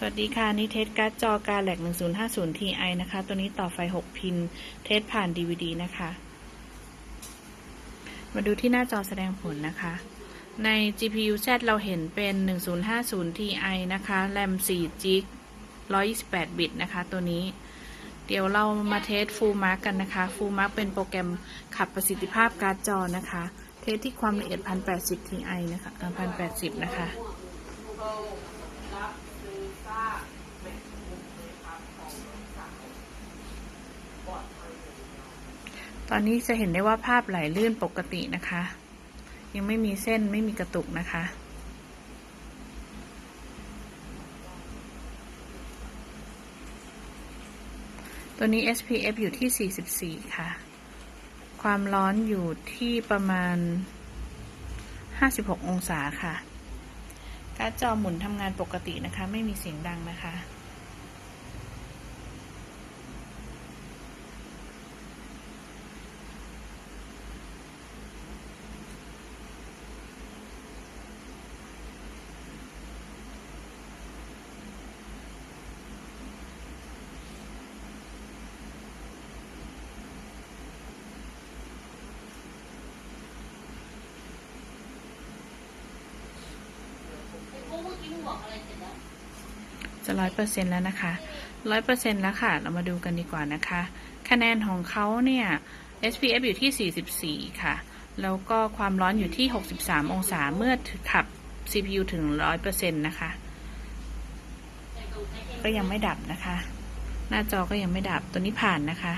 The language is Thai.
สวัสดีค่ะนี่เทสการ์ดจอการแหลก1050 Ti นะคะ ตัวนี้ต่อไฟ 6 พิน เทสผ่าน DVD นะคะ มาดูที่หน้าจอแสดงผลนะคะ ใน GPU Z เราเห็นเป็น 1050 Ti นะคะ แรม4 g 128 บิตนะคะ ตัวนี้ เดี๋ยวเรามาเทส Full Mark กันนะคะ Full Mark เป็นโปรแกรมขับประสิทธิภาพการ์ดจอนะคะ เทสที่ความละเอียด 1080 Ti นะคะ 1080 นะคะ ตอนนี้จะเห็นได้ว่าภาพไหลลื่นปกตินะคะ ยังไม่มีเส้นไม่มีกระตุกนะคะ ตัวนี้ SPF อยู่ที่ 44 ค่ะ ความร้อนอยู่ที่ประมาณ 56 องศาค่ะ การ์ดจอหมุนทำงานปกตินะคะ ไม่มีเสียงดังนะคะ จะร้อยเปอร์เซ็นแล้วนะคะร้อยเปอร์เซ็นแล้วค่ะ เรามาดูกันดีกว่านะคะ คะแนนของเขาเนี่ย SPF อยู่ที่ 44 ค่ะ แล้วก็ความร้อนอยู่ที่ 63 องศาเมื่อขับ CPU ถึง 100%นะคะ ก็ยังไม่ดับนะคะ หน้าจอก็ยังไม่ดับ ตัวนี้ผ่านนะคะ